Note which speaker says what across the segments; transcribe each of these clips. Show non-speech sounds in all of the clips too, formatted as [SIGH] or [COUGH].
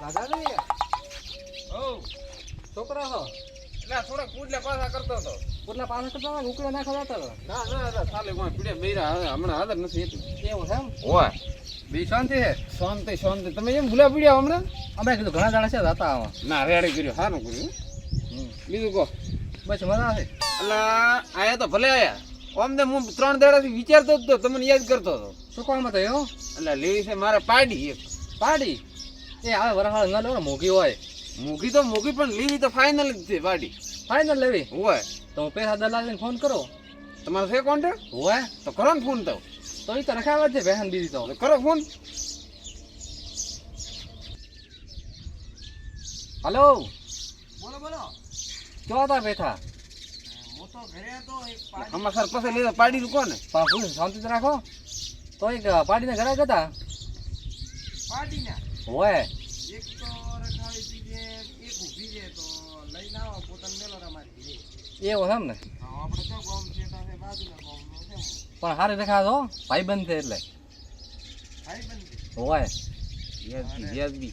Speaker 1: દાદાજી
Speaker 2: ઓ
Speaker 1: છોકરા છો
Speaker 2: એટલે થોડા પાછા કરતો હતો.
Speaker 1: કેટલા પાછા કરતા હતા ઉકળે નાખવા જતા
Speaker 2: ના ના ના ચાલે કોઈ પીડે મેરા હવે હમણાં હાજર નથી એટલું.
Speaker 1: એવું એમ?
Speaker 2: ઓય.
Speaker 1: બી શાંતિ છે
Speaker 2: શાંતિ શાંતિ. તમે એમ ભૂલા પડ્યા હમણાં?
Speaker 1: અમે કીધું ઘણા દાડા છે હતા આમાં
Speaker 2: ના રેડી કર્યું. સારું કર્યું. બીજું કહો.
Speaker 1: બસ મજા છે.
Speaker 2: એટલે આયા તો ભલે આયા. તો હું ત્રણ દાડાથી વિચારતો જ તો તમને યાદ કરતો હતો.
Speaker 1: શું કોણ થયો
Speaker 2: એટલે લેવી છે મારે પાડી એક.
Speaker 1: પાડી? એ આવે વરસાદ ના લેવો મોઘી હોય.
Speaker 2: મૂકી તો મૂકી પણ લેવી તો ફાઇનલ જ છે વાડી.
Speaker 1: ફાઇનલ લેવી?
Speaker 2: હોય.
Speaker 1: તો પૈસા દલાલીને ફોન કરો.
Speaker 2: તમારો છે કોન્ટેક્ટ
Speaker 1: હોય.
Speaker 2: તો કરો ને ફોન તો.
Speaker 1: તો એ તો રખાવે છે બહેન બીજી તો.
Speaker 2: કરો ફોન
Speaker 1: હલો?
Speaker 2: બોલો બોલો.
Speaker 1: ચો હતા બેઠા?
Speaker 2: અમારા તો ઘરે સર પાસે લીધા પાડી નું. કોને
Speaker 1: પાછું શાંતિ રાખો. તો એક પાડીને ઘરે
Speaker 2: ના
Speaker 1: હોય.
Speaker 2: એક તો રખાવી દીધે એક ઊભી છે તો લઈને આવો પોતાને મેલો રમાડી
Speaker 1: એવો એમ ને?
Speaker 2: આપણે તો ગામ છે પાસે બાજુના
Speaker 1: પણ હારી દેખાતો ભાઈ બંધ છે એટલે.
Speaker 2: ભાઈ બંધ
Speaker 1: હોય.
Speaker 2: વ્યાજબી વ્યાજબી.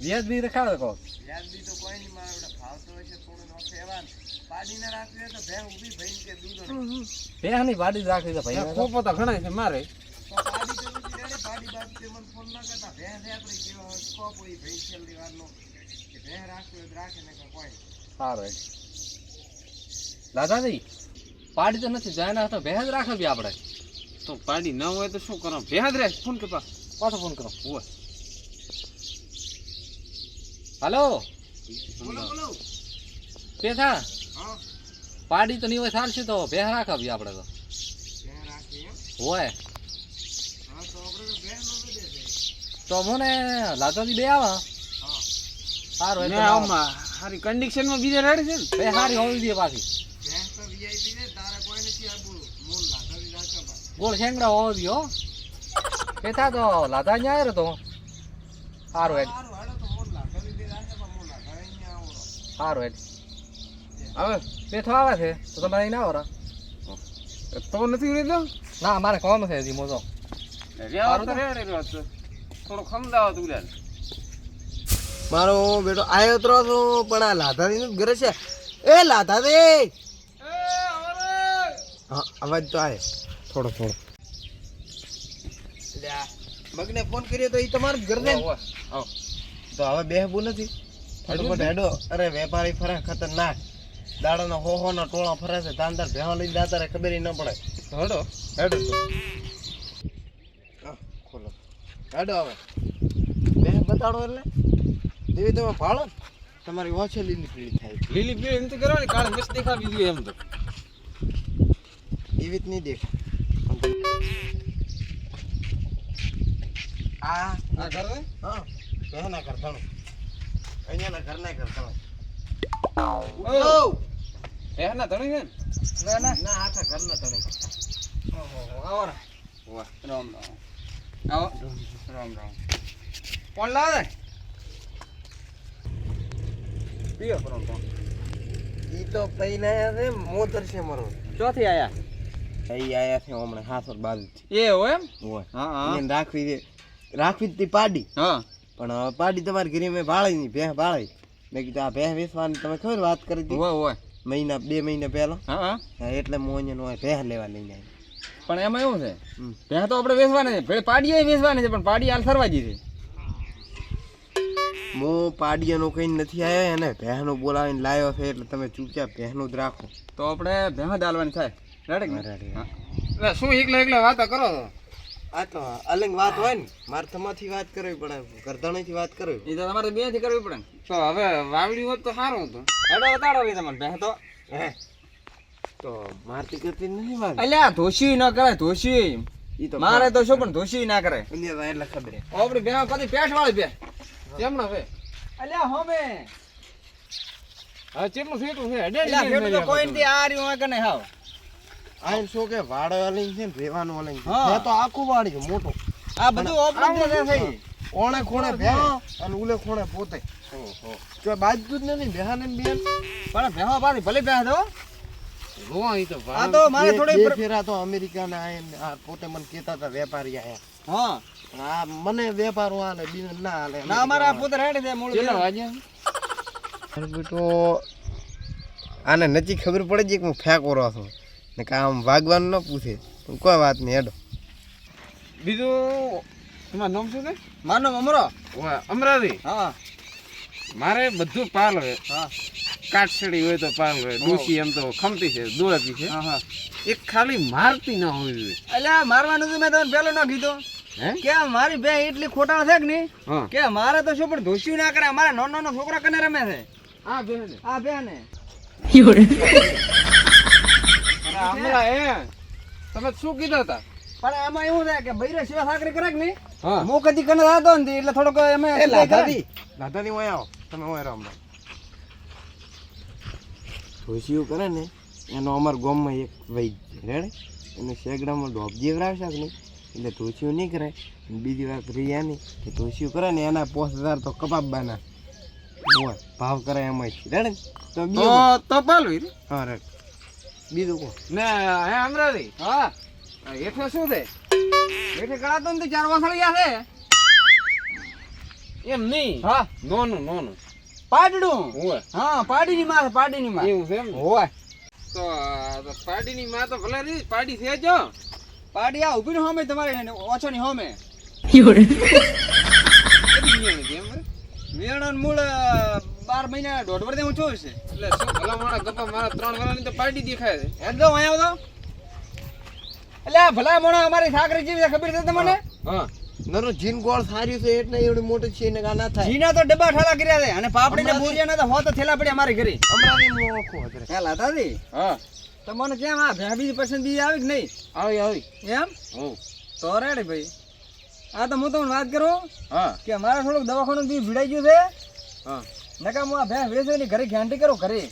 Speaker 1: વ્યાજ બી દેખાડો કહો
Speaker 2: વ્યાજબી તો કોઈ નહીં મારે તો થોડું પાડીને રાખવી હોય તો ભે ઊભી ભાઈ કે દૂધો
Speaker 1: બેહની પાડી જ રાખી છે ભાઈ
Speaker 2: ખોપો તો ઘણા છે મારે. પાડી તો રેડે પાડી બાદ તે મને ફોન ના કરતા ભે છે આપણે કેવા હોય ખોપ હોય ભઈ છેલ્લી વારનો કે ભે રાખવી હોય તો રાખે ને કોઈ
Speaker 1: સારું દાદાજી પાડી તો નથી જાય ના તો ભેજ રાખવી આપણે.
Speaker 2: તો પાડી ન હોય તો શું કરો ભેહાદ રહે ફોન કે પા
Speaker 1: પાછો ફોન કરો.
Speaker 2: હોય
Speaker 1: હલો?
Speaker 2: બોલો બોલો.
Speaker 1: પેથા?
Speaker 2: હા.
Speaker 1: પાડી તો નહીં હોય ચાલશે તો ભેહ રાખવી આપણે તો.
Speaker 2: ભે રાખે એમ.
Speaker 1: હોય
Speaker 2: હા તો આપણે તો ભે નો દે છે
Speaker 1: તો મને લાદાજી બે આવા.
Speaker 2: હા
Speaker 1: સારું
Speaker 2: ને
Speaker 1: એટલે
Speaker 2: આમાં હારી કન્ડિશનમાં બીજા રેડ છે ને?
Speaker 1: બે સારી હોવી જોઈએ પાછી. ગોળ શેંગડા હોવો જોઈએ હો. પેથા તો લાદા અહીંયા આવ્યો તો સારું હેડ.
Speaker 2: સારું
Speaker 1: સારું હેડ.
Speaker 2: હવે
Speaker 1: પેથો આવે છે તો તમે અહીં ના આવરા
Speaker 2: તો નથી લીધો
Speaker 1: ના મારે કોમ છે હજી મોજો.
Speaker 2: રેવા તો રેડે તો થોડો ખમદાવો તું લે
Speaker 3: મારો બેટો આયો તો હતો પણ આ લાધાથી ઘરે છે? એ લાધાથી! હા અવાજ તો આવે થોડો થોડો. મગને ફોન કર્યો તો એ તમારે ઘર ને તો હવે બેહવું નથી. ફટાફટ હેડો. અરે વેપારી ફરે ખતરનાક. દાડાનો હો હો ના ટોળા ફરે છે. તાંદર ભેહો લઈને જાતા રે ખબર ન પડે.
Speaker 1: હેડો
Speaker 3: હેડો તો. હેડો હવે. બે બતાડો એટલે. દેવી તમે ભાળો તમારી ઓછે લીલી પીળી થાય
Speaker 2: લીલી પીળી નથી કરવાની કાળે મસ્ત દેખાવી દીધી એમ તો.
Speaker 3: એવી જ નહીં દેખ આ
Speaker 2: આ કરે
Speaker 3: હા. બેહના ઘર ધણું અહીંયાના ઘરના ઘર ધણું
Speaker 2: ઓ! એ ના ધણી ને?
Speaker 3: ના ના ના આખા ઘરના ધણું.
Speaker 2: ઓહો આવો વાહ રામ રામ. આવો. રામ રામ. કોણ લાવે. પીઓ રામ રામ
Speaker 3: ઈ તો પૈના છે મોતર છે મારો.
Speaker 2: ચોથી આયા?
Speaker 3: અહીં આયા છે હમણાં હાસર બાજુ
Speaker 2: એ હોય એમ?
Speaker 3: હોય.
Speaker 2: હા
Speaker 3: એને રાખવી છે. રાખવી તી પાડી.
Speaker 2: હા.
Speaker 3: પણ હવે પાડી તમારી ઘરે મેં ભાળી નહીં ભેહ ભાળી મેં કીધું આ ભેહ વેચવાની તમે ખબર વાત કરી હતી
Speaker 2: હોય હોય.
Speaker 3: મહિના બે મહિના પહેલા.
Speaker 2: હા હા.
Speaker 3: હા, એટલે મોંજન હોય ભેહ લેવા લઈને આવી
Speaker 2: પણ એમાં એવું છે
Speaker 3: હમ.
Speaker 2: ભેં તો આપણે વેચવાની છે. ભેળ પાડીએ વેચવાની છે પણ પાડી હાલ સરવાજી છે
Speaker 3: મો પાડીયાનો કઈ નથી આવ્યો એને ભેહનો બોલાવીને લાવ્યો છે એટલે તમે ચૂપચાપ ભેહનું જ રાખો.
Speaker 2: તો આપણે ભેં જ હાલવાની થાય રાડે
Speaker 3: હા,
Speaker 2: હા શું એકલા એકલા વાતો કરો છો?
Speaker 3: આ તો અલગ વાત હોય ને મારે તમારથી વાત કરવી પડે ગરદણીથી વાત કરવી
Speaker 2: એ તો તમારે બેથી કરવી પડે તો હવે વાવડી હોત તો સારું હતું. હેડો બતાડો ભાઈ તમને ભેં તો.
Speaker 3: હે તો મારતી કરતી નહીં વાત
Speaker 2: અલ્યા ધોશી ન કરાય ધોશી. મારે તો શું પણ ધોશી ના કરાય.
Speaker 3: એટલે ખબર. હે.
Speaker 2: બેહા કદી પેઠ વાળી બે. કેમનો ભે અલ્યા હોમે. હા ચેટલું ફેટું છે અલ્યા ફેટું તો કોઈ નથી આ રહ્યું આ નહીં હાવ.
Speaker 3: આ શું કે વાડ વાળી છે ને રેવાનું વાળી છે. તો આખું વાળી મોટું.
Speaker 2: આ બધું ઓપન છે થઈ
Speaker 3: ઓણે ખૂણે ભેહ અને ઉલે ખૂણે પોતે. જો બાજુ જ નથી ભેહાને ને બેન
Speaker 2: પણ ભેહો પાડી ભલે ભેહ દો
Speaker 3: મને કહેતા હતા વેપારી ના હાલે
Speaker 4: ના મારા પોતે રેડી છે મૂળ
Speaker 3: બેટો આને નજીક ખબર પડે છે કે હું ફેંકો રહ્યો છું ને કામ વાગવાનું ન પૂછે. તું કોઈ વાત નહીં હેડો.
Speaker 2: બીજું તમારું નામ શું છે?
Speaker 4: નામ અમરો.
Speaker 2: અમરાવી.
Speaker 4: હા.
Speaker 2: મારે બધું પાલ હવે.
Speaker 4: હા.
Speaker 2: કાટસડી હોય તો પાલ હોય ડૂસી એમ તો ખમતી છે દોડતી છે.
Speaker 4: હા હા
Speaker 2: એક ખાલી મારતી ના હોવી જોઈએ.
Speaker 4: અલ્યા મારવાનું તો મેં તમને પેલો ના કીધો.
Speaker 2: હે?
Speaker 4: કે મારી બે એટલી ખોટા છે કે નહીં? કે મારે તો શું પણ ધોસ્યું ના કરે અમારા નાનો નાનો છોકરા કને રમે છે?
Speaker 2: આ બેન.
Speaker 4: આ બે ને
Speaker 2: અમરા એ. તમે શું કીધા હતા?
Speaker 4: પણ આમાં એવું થાય કે બૈરે સેવા સાકરી કરે કે નહીં?
Speaker 2: હું.
Speaker 4: કદી કને થતો ને એટલે થોડોક અમે
Speaker 3: એ લાધાથી લાધાથી ઓય આવો. તમે ઓય રહો હમણાં ખુશીઓ કરે ને એનો અમાર ગામમાં એક વૈદ રેડે એને શેગડામાં ડોબ જીવરાવશે કે નહીં એટલે ધોસીઓ નહીં કરાય. બીજી વાત રહ્યા આની કે ધોસીઓ કરે ને એના પોસ હજાર તો કપાબ બાના હોય ભાવ કરાય એમાં છે. રેડે તો
Speaker 2: તો
Speaker 3: બીજું
Speaker 2: તો પાલ હોય રે.
Speaker 3: હા રેડ. બીજું કહો
Speaker 2: ને હે અમરાવી
Speaker 4: હા.
Speaker 2: એટલે શું છે?
Speaker 4: એટલે કળાતો ને ચાર વાસળિયા છે?
Speaker 2: એમ નહીં?
Speaker 4: હા.
Speaker 2: નોનું નોનું.
Speaker 4: પાડડું? હા પાડીની માં પાડીની માં
Speaker 2: એવું છે એમ
Speaker 4: હોય.
Speaker 2: તો તો પાડીની માં તો ભલે રહી પાડી છે જો
Speaker 4: પાડી આ ઊભી હોમે તમારે ઓછો ની? હોમે? વેણન મૂળ બાર મહિના દોઢ વર્ષ હું છું છે.
Speaker 2: એટલે શું ભલા માણા ગપ્પા મારા ત્રણ વર્ષની તો પાડી દેખાય છે.
Speaker 4: હેડો અહીંયા આવતો એટલે ભલા મોણા અમારી સાકરી જેવી ખબર છે તમને?
Speaker 2: હા.
Speaker 3: નરો જીન ગોળ સાર્યું છે એટલે એવડી મોટી છે ને ના થાય.
Speaker 4: જીના તો ડબ્બા ઠાલા કર્યા છે. અને પાપડી ને ભૂરિયા તો થેલા પડ્યા મારી ઘરે.
Speaker 3: અમરાની મોખો અત્યારે.
Speaker 4: હે લાતાજી?
Speaker 2: હા.
Speaker 4: તમને કેમ આ ભેં બીજી પસંદ બીજી આવી કે નહીં?
Speaker 2: આવી આવી.
Speaker 4: એમ?
Speaker 2: હોવ
Speaker 4: તો રેડી ભાઈ. આ તો હું તમને વાત કરું?
Speaker 2: હા.
Speaker 4: કે અમારે થોડુંક દવાખાનું બી ભીડાઈ ગયું છે.
Speaker 2: હા.
Speaker 4: નકા હું આ ભેં વેચે ની ઘરે ઘેંટી કરું ઘરે.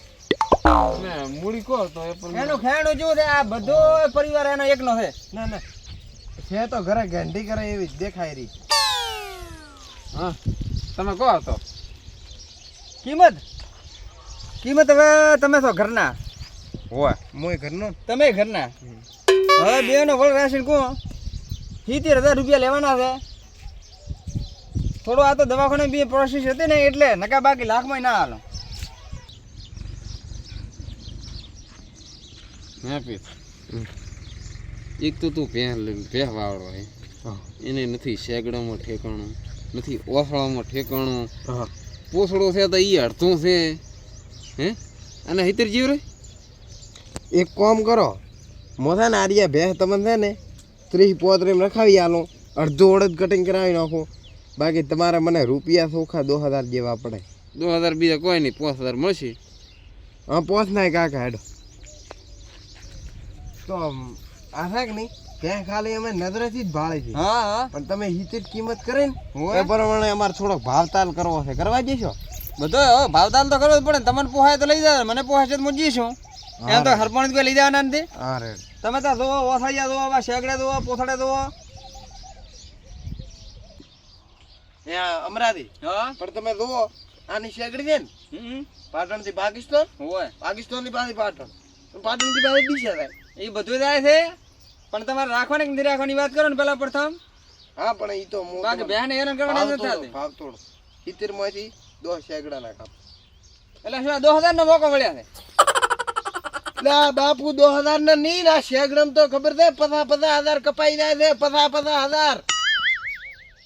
Speaker 2: મૂડી કહો તો
Speaker 4: એનો ખેડો જો આ બધો પરિવાર એનો એકનો છે.
Speaker 3: ના ના. છે તો ઘરે ઘંટી કરે એવી જ દેખાય રહી.
Speaker 2: હા તમે કહો તો.
Speaker 4: કિંમત? કિંમત હવે તમે છો ઘરના?
Speaker 3: હોય મોય ઘરનો.
Speaker 4: તમે ઘરના? હવે બે નો વળ રાશન કો સિત્તેર હજાર રૂપિયા લેવાના છે. થોડો આ તો દવાખાને બી પ્રોસેસ હતી ને એટલે નકા બાકી લાખમાં ના હાલો.
Speaker 2: હેપી એક તો તું ભેં વાવડો હે. એને નથી શેગડામાં ઠેકાણું નથી ઓસળામાં ઠેકાણું. પોસડો છે તો ઈ અડધું છે. હે? અને હિતર જીવ રે?
Speaker 3: એક કામ કરો. મોથા ને આર્યા ભેહ તમને છે ને ત્રીસ પોત્રીસ રખાવી આલો. અડધો અડધ કટિંગ કરાવી નાખો. બાકી તમારે મને રૂપિયા સોખા દો હજાર જેવા પડે.
Speaker 2: દો હજાર બીજા કોઈ નહીં પાંચ હજાર મળશે.
Speaker 3: હા પાંચ નાય કાકા હેડો. તો અમ, આ છે કે નહીં. ત્યાં ખાલી અમે નજરેથી જ ભાળે છે.
Speaker 4: હા હા.
Speaker 3: પણ તમે હિતે કિંમત કરે ને એ? પ્રમાણે અમારે થોડોક ભાવતાલ કરવો છે. કરવા જઈશો?
Speaker 4: બધો ભાવતાલ તો કરવો જ પડે તમને પોહાય તો લઈ જાય મને પોહાય છે તો હું જઈશું એમ તો હરપણ કોઈ લઈ જવાના નથી.
Speaker 3: હા
Speaker 4: તમે તો જોવો ઓથાળિયા જોવો બા શેગડા જોવો પોથડા જોવો
Speaker 3: ત્યાં અમરાથી
Speaker 4: હા?
Speaker 3: પણ તમે જોવો આની શેગડી છે ને.
Speaker 4: હમ.
Speaker 3: પાટણથી પાકિસ્તાન
Speaker 4: હોય.
Speaker 3: પાકિસ્તાનની પાસે પાટણ. પાટણથી પાસે થાય
Speaker 4: એ બધું જાય છે? પણ તમારે રાખવાની કે નહીં રાખવાની વાત કરો ને પેલા પ્રથમ.
Speaker 3: હા પણ ઈ તો હું
Speaker 4: બાકી
Speaker 3: બે
Speaker 4: ને હેરાન કરવાના નથી થતી
Speaker 3: ભાવ તોડો સિત્તેરમાંથી દસ શેગડા ના કાપ
Speaker 4: એટલે શું આ દો હજાર નો મોકો મળ્યા છે?
Speaker 3: એટલે આ બાપુ દો હજાર ના નહીં ના શેગડમ તો ખબર છે પચાસ પચાસ હજાર કપાઈ જાય છે પચાસ પચાસ હજાર.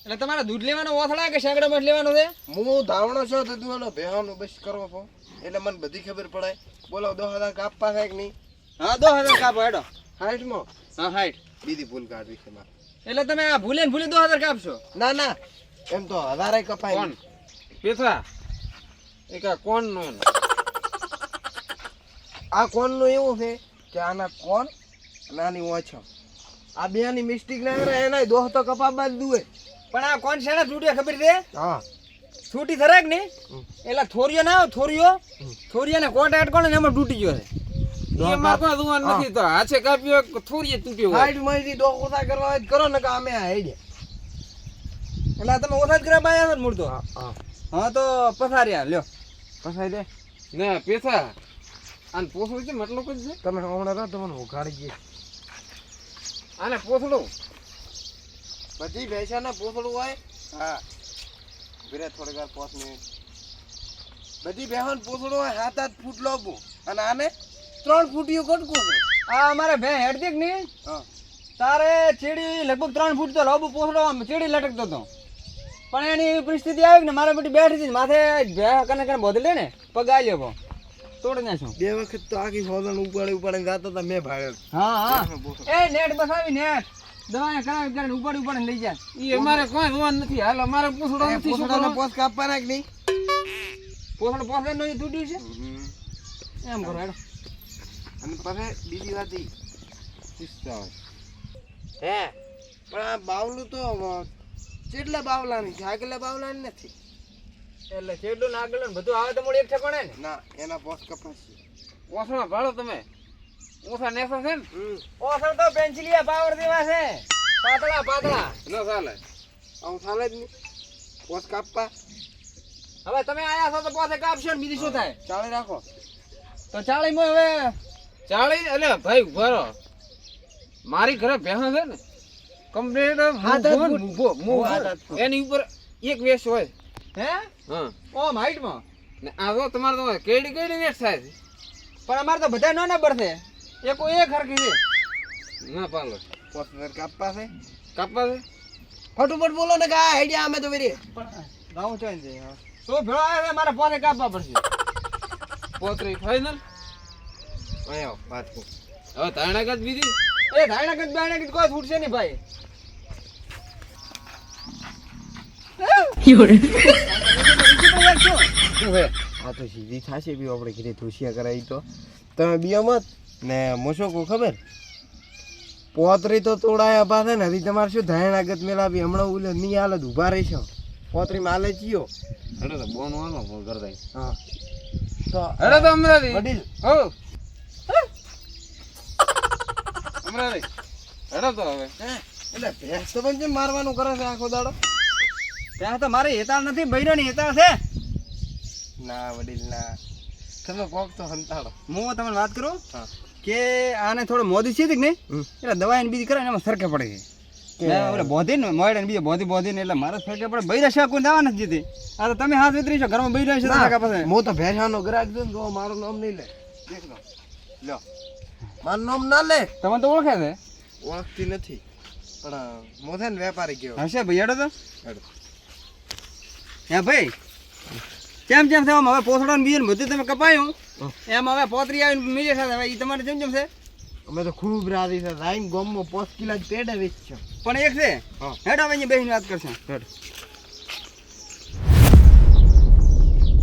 Speaker 4: એટલે તમારે દૂધ લેવાનો ઓથડા કે શેગડા મઠ લેવાનો છે?
Speaker 3: હું ધાવણો છો તો તું એનો બેહવાનું બસ કરવો પો. એટલે મને બધી ખબર પડે બોલો દો હજાર કાપવા છે કે નહીં?
Speaker 4: હા દો હજાર કાપો હેડો.
Speaker 3: હાઈટમાં?
Speaker 4: હા હાઈટ.
Speaker 3: બીજી ભૂલ કાઢવી છે મારે.
Speaker 4: એટલે તમે આ ભૂલે ને ભૂલે દો હજાર કાપશો.
Speaker 3: ના ના. એમ તો હજારે કપાય
Speaker 2: કોણ? પેથા? એક આ કોણનું
Speaker 3: આ કોણનું એવું છે કે આના કોણ નાની ઓછો આ બે ની મિસ્ટેક ના કરે એના દોહ તો કપાવવા જ દુએ.
Speaker 4: પણ આ કોણ શેના તૂટે ખબર છે?
Speaker 3: હા.
Speaker 4: છૂટી થરાક ને. એટલે થોરિયો ના થોરિયો. થોરિયા ને કોટ અટકો ને એમાં તૂટી ગયો છે.
Speaker 2: એમાં કોઈ દુવાન નથી તો હાથે કાપ્યો થોડી તૂટ્યો હોય?
Speaker 3: સાઈડમાંથી ઓછા કરવા હોય કરો ને કે અમે આ
Speaker 4: એટલે તમે ઓછા જ કરવા આવ્યા છો ને મૂળ તો
Speaker 3: હા.
Speaker 4: હા તો પથાર્યા લ્યો.
Speaker 3: કસાઈ દે.
Speaker 2: ને પેથા.
Speaker 4: આને પોસડું છે મતલબ જ છે
Speaker 3: તમે હમણાં રહો તમને ઉઘાડી ગઈ
Speaker 4: આને પોસડું
Speaker 3: બધી ભેંસાના પૂછડું હોય? હા. વિરે થોડી વાર પાંચ મિનિટ બધી ભેંસોને પૂછડું હોય સાત આઠ ફૂટ લાંબુ અને આને ત્રણ ફૂટિયું કટકું
Speaker 4: આ અમારે ભે હેડતી ની. નહીં તારે ચેડી લગભગ ત્રણ ફૂટ તો લાંબુ પોસડો આમ ચેડી લટકતો હતો. પણ એની પરિસ્થિતિ આવી ને મારે બેટી બેઠી હતી માથે ભે કને કને બોધી લે ને પગ આલ્યો કો તોડી નાખ્યો.
Speaker 3: બે વખત તો આખી હોદણ ઉપાડે ઉપાડે ગાતો હતા મેં ભાડે
Speaker 4: હા હા. એ નેટ બસાવી નેટ દવા કરાવી કરીને ઉપાડી ઉપાડીને લઈ જાય.
Speaker 2: ઈ અમારે કોઈ રોવાન નથી. હાલ અમારે પૂછડો નથી શું
Speaker 3: પોસ કાપવાના કે નહીં?
Speaker 4: પોસડો પોસડે નો તૂટ્યું છે? એમ કરો હેડો.
Speaker 3: અને પછી બીજી વાત ઈ. હે? પણ આ બાવલું તો કેટલા બાવલાની છે આગલા બાવલાની નથી.
Speaker 4: એટલે ચેડું ને આગળ ને બધું આવે તો મોડી એક ઠેકાણે ને?
Speaker 3: ના એના પોસ કપાસ
Speaker 2: ઓસણા ભાળો તમે? ઓસા નેસો છે ને?
Speaker 4: ઓસણ તો પેન્સિલિયા પાવર દેવા છે. પાતળા પાતળા.
Speaker 2: ન ચાલે.
Speaker 3: આવું ચાલે જ નહીં. પોસ કાપવા
Speaker 4: હવે તમે આયા છો તો પાસે કાપશો ને બીજું શું થાય?
Speaker 3: ચાલે રાખો.
Speaker 4: તો ચાલે માં હવે
Speaker 2: ચાલી અલે ભાઈ ભરો મારી ઘરે ભેહા છે ને કમ્પ્લીટ. મૂભો મૂભો. એની ઉપર એક વેસ હોય.
Speaker 4: હે?
Speaker 2: હા.
Speaker 4: ઓમ હાઈટમાં
Speaker 2: ને આ જો તમારે તો કેડી કેડી વેસ થાય છે.
Speaker 4: પણ અમારે તો બધા નો નંબર છે. એકો એક હરખી છે.
Speaker 2: ના પાલો
Speaker 3: પોસ કાપા છે.
Speaker 2: કાપવા છે?
Speaker 3: ફટોફટ બોલો ને કે આઈડિયા અમે તો વેરી
Speaker 4: પણ ગાઉં ચોઈન છે. તો ભેળા આવે મારે પાસે કાપવા પડશે. [LAUGHS]
Speaker 2: પોતરી ફાઈનલ
Speaker 3: આયો વાત કો
Speaker 2: હવે બીજી?
Speaker 4: એ ધાયણા કદ કોઈ છૂટશે નહીં ભાઈ.
Speaker 3: આ તો સીધી થાશે બી આપણે ઘરે ધોસિયા કરાવી તો. તમે બીઓ મત ને મોશો કો ખબર? પોતરી તો તોડાયા પાસે ને હજી તમારે શું ધારણાગત મેળા મેલાવી હમણાં ઉલે નહીં હાલત ઊભા રહેશો. પોતરી માલે ચિયો.
Speaker 2: એટલે તો બોન ફોન કરતા
Speaker 3: હા. તો
Speaker 2: હેડો તો અમરાવી
Speaker 3: વડીલ.
Speaker 2: હો. અમરાવી હેડો તો હવે.
Speaker 3: એટલે ભેંસ તો પણ કેમ મારવાનું કરે છે આખો દાડો?
Speaker 4: ત્યાં તો મારે હેતાળ નથી બૈરો ની હેતાળ છે.
Speaker 3: ના વડીલ ના. તમે કોક તો સંતાડો
Speaker 4: હું તમને વાત કરું? કે આને થોડો મોદી છે કે નહીં? એટલે દવા એને બીજી કરે ને એમાં સરખે પડે. છે ઓલે બોધી ને મોડે ને બીજે બોધી બોધી ને એટલે મારે સરખે પડે. બૈરા છે કોઈ દાવા નથી જીતી આ તો તમે હાથ વિતરી છો ઘરમાં બૈરા છે
Speaker 3: હું તો ભેંસાનો ગ્રાહક છું તો મારું નામ નહીં લે. દેખ લો. મારું નામ ના લે
Speaker 4: તમે તો ઓળખે છે?
Speaker 3: ઓળખતી નથી. પણ હું છે ને વેપારી ગયો.
Speaker 4: હશે ભાઈ હેડો તો.
Speaker 3: હેડો.
Speaker 4: હે ભાઈ. કેમ કેમ છે? આમ હવે પોસડો ને બીજું બધું તમે કપાયું? એમ હવે પોતરી આવીને મીજે સાથે હવે એ તમારે જેમ જેમ છે?
Speaker 3: અમે તો ખૂબ રાજી છે. રાઈન ગોમમાં પોસ કિલા જ પેડે વેચશો
Speaker 4: પણ એક છે?
Speaker 3: હા.
Speaker 4: હેડો હવે અહીંયા બેસીને વાત કરશે.
Speaker 3: હેડો.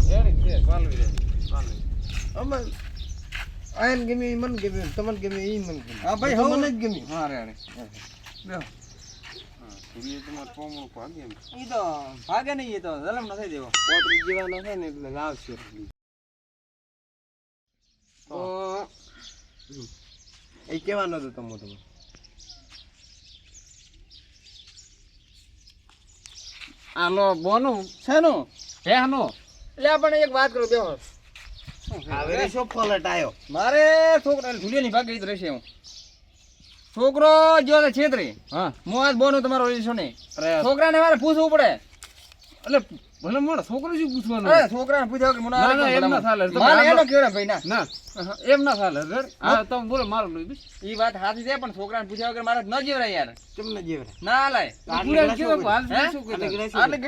Speaker 2: છે
Speaker 3: અમે આયન ગમે ઈ મને ગમે તમને ગમે ઈ મને ગમે.
Speaker 4: હા ભાઈ, હવે-
Speaker 3: મને જ ગમે.
Speaker 2: હા રે બેહો હા થોડી તમારે પોમણું ભાગે એમ.
Speaker 4: ઈ તો ભાગે નહીં એ તો જલમ નથી દેવો
Speaker 3: પોતરી જીવાનો છે ને એટલે લાવશે.
Speaker 2: તો
Speaker 3: એ કેવાનો હતો તમે તમે
Speaker 2: આનો બોનું
Speaker 4: શેનું
Speaker 2: ભેહનો
Speaker 4: એટલે આપણે એક વાત કરું બેહો.
Speaker 3: આવે શું ફોલટ આયો
Speaker 4: મારે છોકરા ભૂલ્યો ભાગે ઈ જ રહેશે હું છોકરો જો છે છેતરી
Speaker 2: હા
Speaker 4: હું આજ બોનું તમારો રીસો નહીં છોકરાને મારે પૂછવું પડે
Speaker 2: એટલે ભલે મોડો છોકરો શું પૂછવાનું
Speaker 4: અરે છોકરાને પૂછ્યા વગર મને
Speaker 2: ના, ના, એમ ના ચાલે.
Speaker 4: મારે એનો કેવડે ભાઈ ના
Speaker 2: ના એમ ના ચાલે રેડી? હા તમે બોલો મારું
Speaker 4: ઈ વાત સાચી છે પણ છોકરાને પૂછ્યા વગર મારે ન જીવરાય યાર
Speaker 3: તમને જેવડે
Speaker 4: ના લાય? આટલે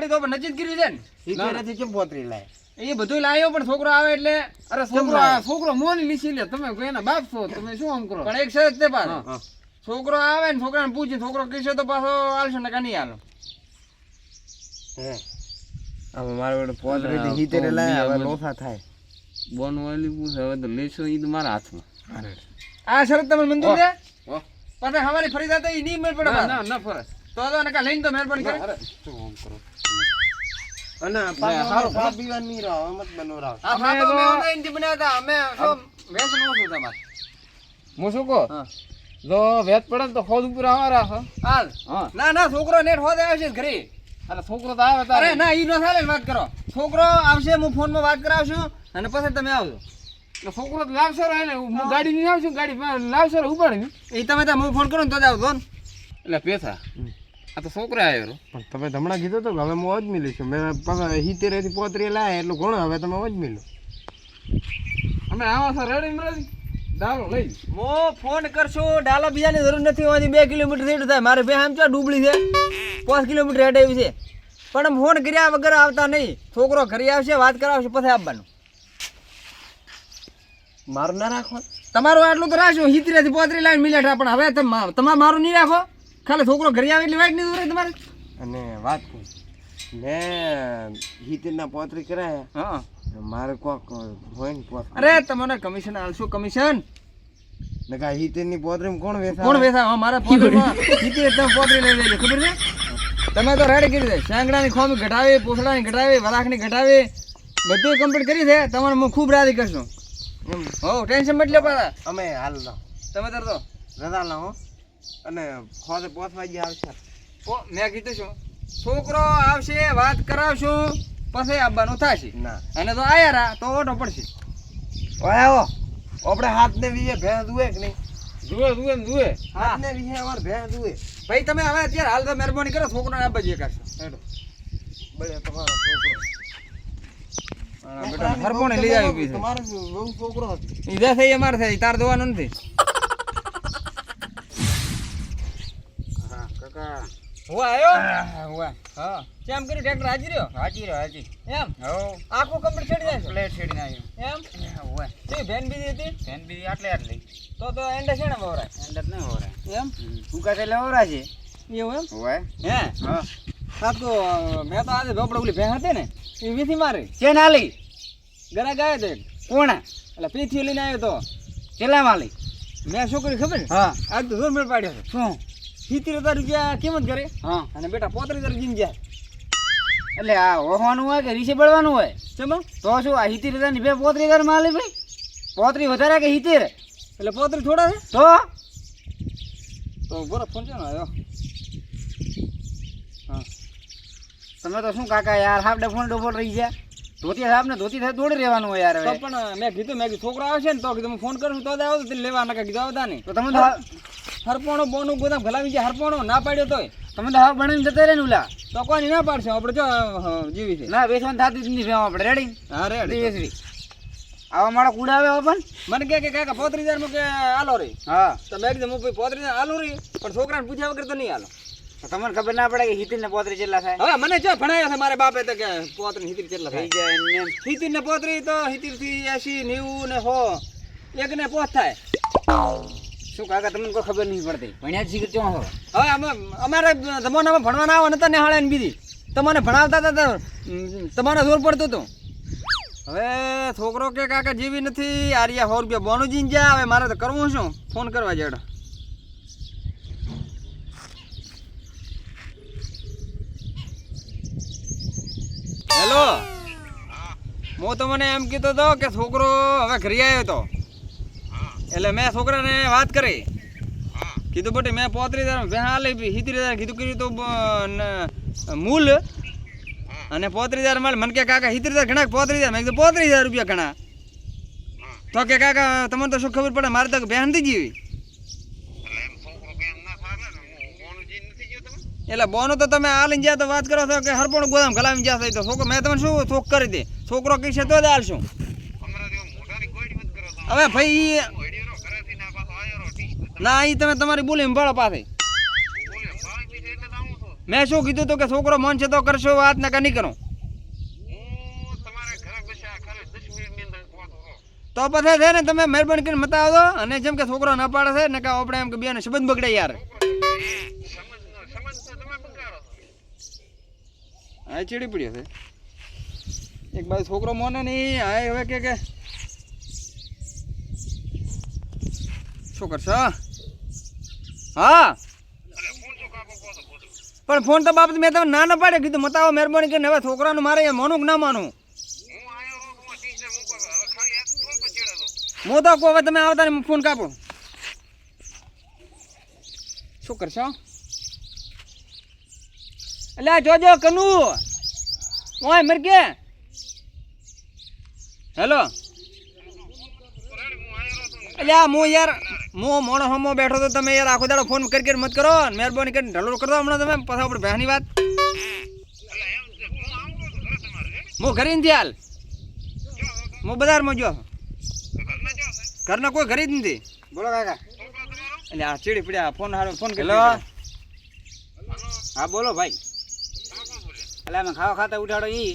Speaker 4: તો નજીક કર્યું છે ને
Speaker 3: ઈ ઘરેથી કેમ પોતરી લાય
Speaker 4: એ બધું લાયો પણ છોકરો આવે એટલે
Speaker 2: અરે છોકરો છોકરો મોની લીસી લે. તમે એના બાપ છો તમે શું આમ કરો?
Speaker 4: પણ એક શરત તે પાછો. છોકરો આવે ને છોકરાને પૂછે છોકરો કહેશે તો પાછો આલશો ને કાં નહીં આલો
Speaker 3: હે. મારે હવે
Speaker 2: બિયા
Speaker 3: થાય.
Speaker 2: બોન વાલી પૂછે હવે તો લેશો ઈ તો મારા હાથમાં.
Speaker 4: આ શરત તમે મંજૂર છે. પાછા હવારી ફરી જતા ઈ નહીં મેળ પડે
Speaker 2: ના
Speaker 4: તો તો નકા લઈને તો મહેરબાની કરે
Speaker 2: અરે શું આમ કરો?
Speaker 3: અને પાછો ચા પીવા નહીં રહો મત બનો રાવ
Speaker 2: અમે તો-
Speaker 4: અમે થી બનાવતા અમે શું વ્યસન ઓછું તમારે.
Speaker 2: હું શું કહો?
Speaker 4: હા.
Speaker 2: જો વેત પડે ને તો ખોદ ઉપર આવા રાખો
Speaker 4: હાલ.
Speaker 2: હા.
Speaker 4: ના ના છોકરો નેટ હોદ આવશે ઘરે.
Speaker 2: અરે છોકરો તો આવે તારે.
Speaker 4: ના ઈ નો ચાલે વાત કરો. છોકરો આવશે હું ફોનમાં વાત કરાવશું અને પછી તમે આવજો. છોકરો તો લાવશો રહે હું ગાડી નહીં આવશું ગાડી લાવશો રહે ઉપાડી એ તમે ત્યાં હું ફોન કરું ને તો જ આવતો ને. એટલે પેસા. આ તો છોકરા આવ્યો
Speaker 3: પણ તમે હમણાં કીધું તો હવે હું અજમી લઈશું મેં પગાર હિતેરેથી પોતરી લાયા એટલું ઘણો હવે તમે અજમી લો
Speaker 4: અમે આવા સર રેડી રેડી ડાલો લઈ મો ફોન કરશો ડાલો બીજાની જરૂર નથી હોતી. બે કિલોમીટર જેટલું થાય. મારે બે આમ ચા ડુબળી છે. પાંચ કિલોમીટર હેડ આવી છે. પણ આમ ફોન કર્યા વગર આવતા નહીં. છોકરો ઘરે આવશે વાત કરાવશે પછી આવવાનું.
Speaker 3: મારું ના રાખો
Speaker 4: તમારું આટલું તો રાખજો હિતરેથી પોતરી લાઈન મિલેટ પણ હવે તમે તમારે મારું નહીં રાખો? ખાલી છોકરો ઘરે આવે એટલે વાઈટ નહીં દોરે તમારે?
Speaker 3: અને વાત કહું મેં હિતેરના પોતરી કરાયા.
Speaker 4: હા.
Speaker 3: મારે કોક હોય ને પોત
Speaker 4: અરે તમને કમિશન આલશો કમિશન?
Speaker 3: ને કા હિતેરની પોતરી કોણ વેસા
Speaker 4: કોણ વેસા હા મારા પોતરીમાં હિતરે તમે પોતરી લઈ લેજો ખબર છે? તમે તો રેડી કરી દે શાંગડાની ખોમી ઘટાવી પોસડાની ઘટાવી વરાખની ઘટાવી. બધું કમ્પ્લીટ કરી દે તમારે હું ખૂબ રાજી કરશું. હો ટેન્શન મત લે પાછા.
Speaker 3: અમે હાલ
Speaker 4: તમે તાર તો.
Speaker 3: રજા લા હો અને ખોદે પોત વાગી આવશે.
Speaker 4: મેં કીધું છું છોકરો આવશે વાત કરાવશું પછી આવવાનું થશે.
Speaker 3: ના.
Speaker 4: અને તો આયા રા તો ઓટો પડશે.
Speaker 3: ઓય આપણે હાથ ને વિશે ભેંસ દુએ કે નહીં?
Speaker 4: દુએ દુએ ને જુએ.
Speaker 3: હાથ ને વિશે અમાર ભેંસ દુએ
Speaker 4: ભાઈ તમે હવે અત્યારે હાલ તો મહેરબાની કરો છોકરાને આપવા જઈએ કાશો હેડો.
Speaker 3: બળે તમારો છોકરો.
Speaker 4: બેટા હરપોણે લઈ આવી
Speaker 3: તમારો છોકરો. હતો.
Speaker 4: ઈજા થઈ અમાર થઈ તાર જોવાનું નથી.
Speaker 5: કાકા
Speaker 4: હું આવ્યો? હું હા કેમ કર્યું? ટ્રેક્ટર હાજી રહ્યો?
Speaker 5: હાજી રહ્યો હાજી
Speaker 4: એમ?
Speaker 5: હો.
Speaker 4: આખું કમ્પ્લીટ છેડી જાય છે?
Speaker 5: પ્લેટ છેડીને આવ્યો
Speaker 4: એમ?
Speaker 5: હોય
Speaker 4: તે ભેન બીજી હતી?
Speaker 5: ફેન બીજી આટલે આટલી.
Speaker 4: તો તો એન્ડે છે ને
Speaker 5: અંદર નહીં હોરે
Speaker 4: એમ?
Speaker 5: ભૂકા એટલે હોરા છે?
Speaker 4: એવું એમ?
Speaker 5: હોય
Speaker 4: હે?
Speaker 5: હા.
Speaker 4: હા તો મેં તો આજે ભોપડે ઓલી ભેં હતી ને એ વીથી મારી.
Speaker 5: છે નાલી
Speaker 4: ગરા ગાયો તો
Speaker 5: કોણા?
Speaker 4: એટલે પીથી લઈને આવ્યો તો.
Speaker 5: કેટલા માલી
Speaker 4: મેં શું કર્યું ખબર?
Speaker 5: હા.
Speaker 4: આજ તો જોર મેળ પાડ્યો છે.
Speaker 5: શું?
Speaker 4: સિત્તેર હજાર રૂપિયા કિંમત કરે?
Speaker 5: હા.
Speaker 4: અને બેટા પોત્રીસ હજાર જીન જાય?
Speaker 5: એટલે આ ઓહવાનું હોય કે રીસે બળવાનું હોય?
Speaker 4: ચમો
Speaker 5: તો શું આ સિત્તેર હજારની બે પોત્રી હજાર માલી ભાઈ? પોત્રી વધારે કે સિત્તેર
Speaker 4: એટલે પોત્રીસ થોડા છે?
Speaker 5: તો?
Speaker 4: તો બરો ફોન છે ને આવ્યો? હા.
Speaker 5: તમે તો શું કાકા યાર હાફ ડફોન ડફોન રહી ગયા. ધોતી સાહેબ ને ધોતી સાહેબ દોડી રહેવાનું હોય યાર હવે.
Speaker 4: પણ મેં કીધું મેં કીધું છોકરો આવશે ને તો કીધું ફોન કરું તો જ આવો. તો લેવા ના કીધું આવતા નહીં
Speaker 5: તો તમે
Speaker 4: હરપોણો બોનું ગોદામ ગલાવી જાય હરપોણો ના પાડ્યો તોય.
Speaker 5: તમે તો હાફ ભણીને જતા રહે ને ઉલા.
Speaker 4: તો કોઈ ના પાડશે? આપણે જો જીવી છે.
Speaker 5: ના વેચવાનું થતી જ નહીં ભેવા આપણે. રેડી
Speaker 4: હા રેડી
Speaker 5: બધી આવા મારા કુડા આવે પણ?
Speaker 4: મને કે કે કાકા પોત્રીસ હજાર કે આલો રે.
Speaker 5: હા.
Speaker 4: તો એકદમ હું ભાઈ પોત્રીસ હજાર આલો રે પણ છોકરાને પૂછ્યા વગર તો નહીં આલો.
Speaker 5: તમને ખબર ના પડે કે હિતિન ને પોતરી કેટલા થાય.
Speaker 4: હવે મને જો ભણાયા છે મારા બાપે તો કે પોતરી હિતીર કેટલા થાય.
Speaker 5: જાય ને
Speaker 4: હિતીર ને પોતરી તો હિતીરથી એસી નેવું ને હો એક ને પોત થાય.
Speaker 5: શું કાકા તમને કોઈ ખબર નહીં પડતી? ભણ્યા શીખર ચો
Speaker 4: હવે અમે અમારે જમાનામાં ભણવાના આવો નતા નિહાળે ને બીજી. તમને ભણાવતા હતા તમારે જોર પડતું હતું. હવે છોકરો કે કાકા જેવી નથી. આરિયા સો રૂપિયા બોનું જીન જ્યાં હવે મારે તો કરવું શું? ફોન કરવા જેડો. હેલો. હું. તમને એમ કીધો હતો કે છોકરો હવે ઘરે આવ્યો હતો એટલે મેં છોકરાને વાત કરી. કીધું બટી મેં પોત્રીસ હજાર ભેહા લઈ સિત્તેર હજાર કીધું કર્યું તો મૂલ. અને પોત્રીસ હજાર માલ મને કે કાકા સિત્તેર હજાર ઘણા પોત્રીસ હજાર? મેં કીધું પોત્રીસ હજાર રૂપિયા ઘણા. તો કે કાકા તમને તો શું ખબર પડે મારે તો બહેન થઈ જેવી. એટલે બોનો તો તમે આ લઈને જ્યાં તો વાત કરો છો કે હરપણ ગોદામ ગલાવી જ્યાં તો છોકરો મેં તમને શું શોખ કરી દે છોકરો કહીશે તો જ હાલશું. હવે ભાઈ ના એ તમે તમારી બોલી સંભાળો પાસે મેં શું કીધું તું કે છોકરો મન છે તો કરશો, વાત ને કે નહીં કરો. તો પછી છે ને તમે મહેરબાની કરીને મતા આવજો અને જેમ કે છોકરો ના પાડે છે ને કે આપણે એમ કે બે સંબંધ બગડે યાર. હા ચીડી પડ્યો છે. એક બાજુ છોકરો મોને નહીં હા હવે કે શું કરશો? હા. પણ ફોન તો બાબત મેં તમને ના ના પાડે કીધું મતાવો મહેરબાની કરીને હવે છોકરાનું મારે માનું ના માનું હું તો કહું હવે તમે આવતા ને ફોન કાપો. શું કરશો? એટલે જોજો કનુ. ઓય મરકે હેલો. એટલે હું યાર હું મોણો હમો બેઠો તો તમે યાર આખો દાડો ફોન કરી કરી મત કરો મહેરબાની કરીને ઢલો કરો હમણાં તમે પછી આપણે બહેની વાત. હું ઘરે નથી હાલ. હું બજારમાં જો ઘરના કોઈ ઘરે જ નથી.
Speaker 5: બોલો કાકા.
Speaker 4: એટલે આ ચીડી પડ્યા ફોન હારો ફોન કરી
Speaker 5: હેલો. હા બોલો ભાઈ. એટલે અમે ખાવા ખાતા ઉઠાડો ઈ.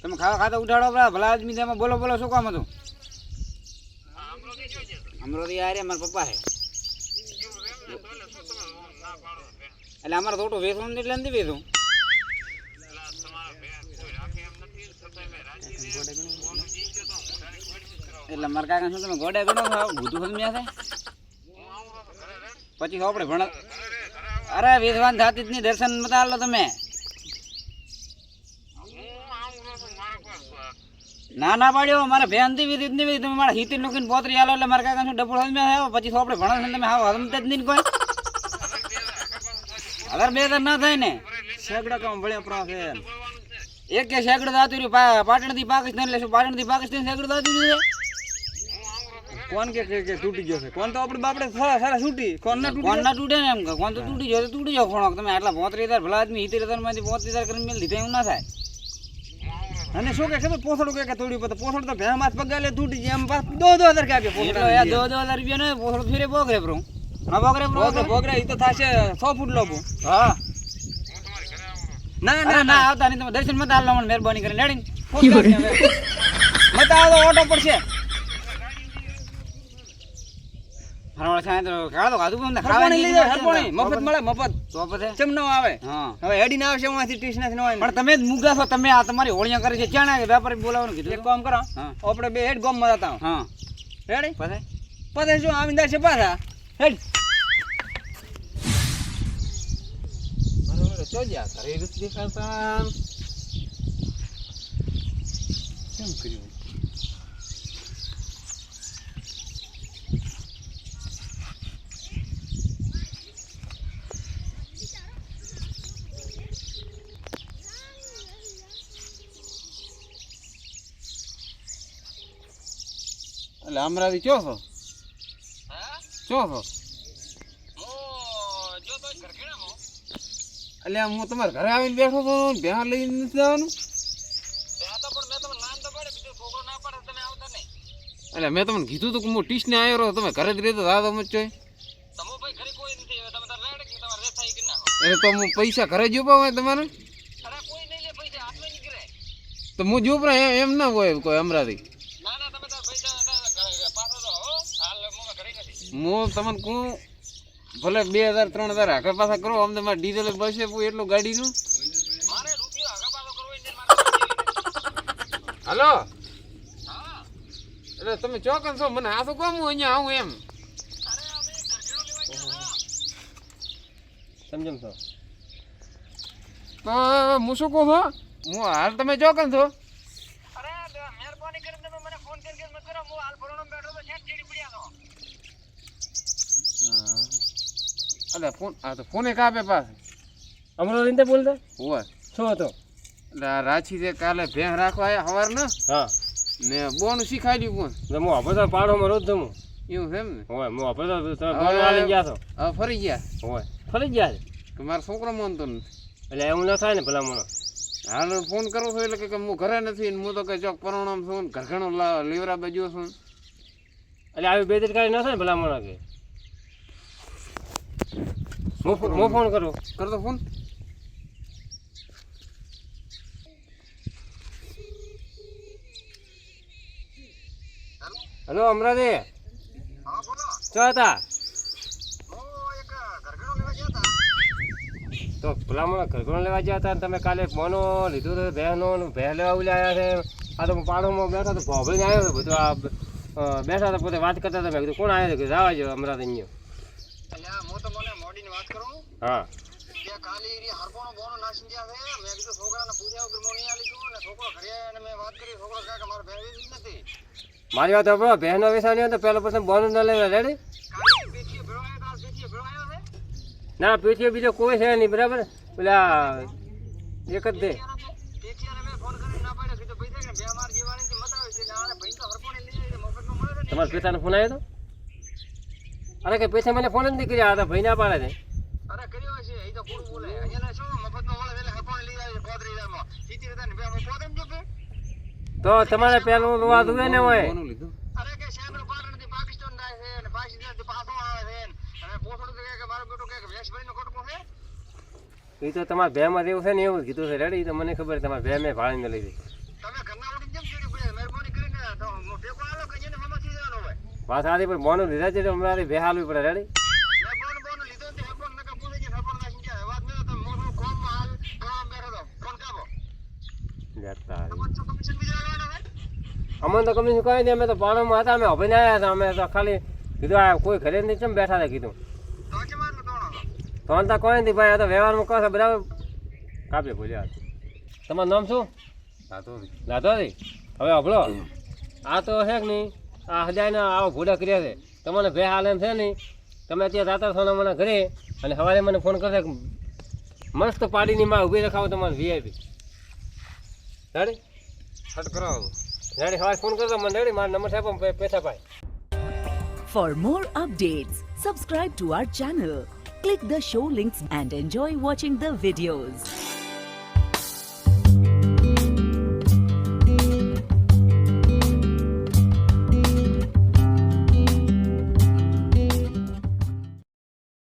Speaker 5: તમે ખાવા ખાતા ઉઠાડો ભલા આદમી તમે બોલો બોલો શું કામ હતું? અમરોથી આ રે મારા પપ્પા છે. એટલે અમારે થોડું વેચવું નથી એટલે નથી વેચવું. એટલે મારા કાકા શું તમે ગોડે ગણો છો? ભૂતું સમજ્યા છે? પછી આપણે ભણ અરે, વેચવાન થતી જ નહીં, દર્શન આલો તમે. ના ના પાડ્યો મારે ભેનથી વિધિ જ ની વિધિ મારા હિતી નોકીને પોતરી આલો એટલે મારા કાકા ડબલ સમજ્યા આવ્યો પછી આપણે ભણો ને તમે હાવ હમત જ નહીં કોઈ. અગર બે ના થાય ને.
Speaker 4: સેગડા કામ ભણ્યા પ્રા છે
Speaker 5: એક કે સેકડો દાતું રહ્યું પા- પાટણથી પાકિસ્તાન એટલે શું પાટણથી પાકિસ્તાન સેકડો દાતું રહ્યું
Speaker 4: કોણ કે કે તૂટી ગયો છે? કોણ તો આપણે બાપડે સારા સારા છૂટી. કોણ ના તૂટી
Speaker 5: કોણ ના તૂટે ને એમ કોણ તો તૂટી જાય તૂટી જાવ ખોણો તમે આટલા પોત્રીસ હજાર ભલા આદમી સિત્તેર હજારમાંથી પોત્રીસ હજાર કરીને મેળ દીધા એવું ના થાય.
Speaker 4: અને શું કે ખબર? પોસડું કે તોડ્યું પછી પોસડ તો ભેણ માસ પગાલે તૂટી જાય એમ પાસ દો દો હજાર કે આપે
Speaker 5: એટલો દો દો હજાર રૂપિયા ને પોસડ ફેરે બોગરે બ્રો હા બોગરે બ્રો
Speaker 4: બોગરે ભોગરા ઈ તો થાશે સો ફૂટ લોબુ.
Speaker 5: હા.
Speaker 4: ના
Speaker 5: ના
Speaker 4: ના
Speaker 5: આવતા નહીં તમે દર્શન મત આલો મને મહેરબાની કરીને લેડીને
Speaker 4: મત આવો ઓટો પડશે
Speaker 5: તો પણ
Speaker 4: હરપોણી મફત મળે મફત.
Speaker 5: તો પછી
Speaker 4: ચમ ન આવે.
Speaker 5: હા.
Speaker 4: હવે હેડી ના આવશે ટીસ નથી હોય.
Speaker 5: પણ તમે જ મુગા છો તમે આ તમારી હોળિયા કરે છે. ક્યાં ના વેપારી બોલાવવાનું
Speaker 4: એક કામ કરો. આપણે બે હેડ ગોમમાં જતા
Speaker 5: હા.
Speaker 4: રેડી
Speaker 5: પછી
Speaker 4: પછી શું આવીને છે પાછા? હેડ.
Speaker 2: બરોબર દેખાતા કેમ કર્યું? એટલે અમરાવી ચો છો? ચો છો એટલે હું તમારા ઘરે આવીને બેઠો છો ને ભેહા લઈને નથી જવાનું? એટલે મેં તમને કીધું હતું કે હું ટીસને આવ્યો રહ્યો તમે ઘરે જ રહેતો દાદા મત ચોય એટલે તો હું પૈસા ઘરે જ હોય તમારે? તો હું જ ઉપરા એમ એમ ના હોય કોઈ અમરાથી હું તમને કહું ભલે બે હજાર ત્રણ હજાર આગળ પાછા કરો અમને મારે ડીઝલ બસે એટલું ગાડીનું હલો? એટલે તમે ચોકન છો? મને આ તો કોમ હું અહીંયા આવું એમ?
Speaker 6: સમજમ છો?
Speaker 2: તો હું શું કહું છો? હું હાલ તમે ચોકન છો? અરે ફોન આ તો ફોને કાપે પાસે
Speaker 6: અમરો રીતે બોલતા
Speaker 2: હોય.
Speaker 6: શું હતો?
Speaker 2: એટલે રાછી જે કાલે ભેં રાખવા આવ્યા સવાર ને
Speaker 6: હા.
Speaker 2: ને બોનું શીખાડ્યું કોણ
Speaker 6: એટલે હું આપણે પાડોમાં રોજ જમું.
Speaker 2: એવું છે એમ ને?
Speaker 6: હોય હું આપણે તમે પાડો આલી ગયા છો.
Speaker 2: હવે ફરી ગયા?
Speaker 6: હોય. ફરી ગયા છે?
Speaker 2: કે મારો છોકરો માનતો નથી.
Speaker 6: એટલે એવું ન થાય ને ભલા મને
Speaker 2: હાલ ફોન કરું છું એટલે કે હું ઘરે નથી હું તો કે ચોક પરણામ છું ઘરઘણો લેવરા બાજુ છું
Speaker 6: એટલે આવી બેદરકારી ન થાય ને મને કે? હું ફોન કરું.
Speaker 2: કરતો ફોન.
Speaker 6: હલો અમરાજી. ક્યાં હતા? તો ભલામણ ઘરઘણો લેવા ગયા હતા તમે કાલે મોનો લીધું હતું બહેનો ભેહ લેવા ઉલ્યા આવ્યા છે. આ તો પાડોમાં બેઠો તો ભોભળીને આવ્યો બધું આ બેઠા હતા પોતે વાત કરતા હતા. મેં કીધું કોણ આવ્યો કે જવા જો અમરાજી અહીંયા.
Speaker 5: મારે ભેળ જ નથી
Speaker 6: મારી વાત સાંભળો બહેનો વેસાણી હોય તો પહેલો પછી બોન ન લેવા રેડી
Speaker 5: કાલે પેટીએ ભેળો આવ્યો તો પેટીએ ભેળો આવ્યો છે
Speaker 6: ના પીઠીઓ બીજો કોઈ છે નહીં બરાબર પેલા એક જ દે
Speaker 5: પેટીયાને મેં ફોન કરીને ના પાડ્યો કીધું ભાઈ છે કે બે માર જીવાણીથી મત આવે છે એટલે આને ભાઈ તો હરકોને લઈ જાય છે મફતમાં મળે છે ને
Speaker 6: તમારા પૈસાનો ફોન આવ્યો હતો અરે કે પૈસા મને ફોન જ નહીં કર્યા આ તો ભાઈ ના પાડે છે
Speaker 4: અરે કર્યો છે એ તો બોલે. અહીંયા શું મફતમાં મળે એટલે હપાણે લઈ આવે પોત્રી હજારમાં સિત્તેર હજાર પોતે
Speaker 6: તો તમારે પેલું જોવા દુવે ને હોય.
Speaker 4: અરે કે સાહેબ પાટણથી પાકિસ્તાન જાય છે અને પાછો આવે છે અને કહે કે મારો બેટું કહે કે વેશ ભરીને ખોટું છે
Speaker 6: એ તો તમારા ભેમાં જેવું છે ને એવું કીધું છે. રેડી તો મને ખબર છે તમારા ભે મેં ભાળીને લઈ દીધી
Speaker 4: તમે ઘરના ઉડી જેમ ચીડી મહેરબાની કરીને તો ટેકો આલો કે જેને જવાનો હોય.
Speaker 6: મોનું લીધા છે હમણાં અમારે ભે હાલવી પડે. રેડી
Speaker 4: મેં બોન બોન લીધો ને હપણ નકા પૂછે છે હપણ ના સમજ્યા વાત ન તો મોટું કોમ હાલ કામ બેઠો તો ફોન કાપો લેવાના
Speaker 6: અમને તો કમિશન કહી દે અમે તો પાણોમાં હતા અમે અભિનય આવ્યા હતા અમે તો ખાલી કીધું આ કોઈ ઘરે નહીં ચમ બેઠા હતા કીધું.
Speaker 4: તો કેમાં
Speaker 6: તો કોઈ નથી ભાઈ આ તો વ્યવહારમાં કહો છો બરાબર? કાપી બોલ્યા તમારું નામ શું? લાધોરી. હવે અભળો આ તો છે કે નહીં? આ હજાર આવો ભૂડા કર્યા છે. તમને ભે હાલ એમ છે નહીં? તમે અત્યારે રાતા સોના મને ઘરે અને સવારે મને ફોન કરશે કે મસ્ત પાડીની માં ઊભી રખાવો તમારે વીઆઈપી રેડી
Speaker 2: હટ કરાવો
Speaker 6: રેડી સવારે ફોન કરજો મને રેડી મારો નંબર છે પૈસા પાય
Speaker 7: For more updates, subscribe to our channel, click the show links and enjoy watching the videos.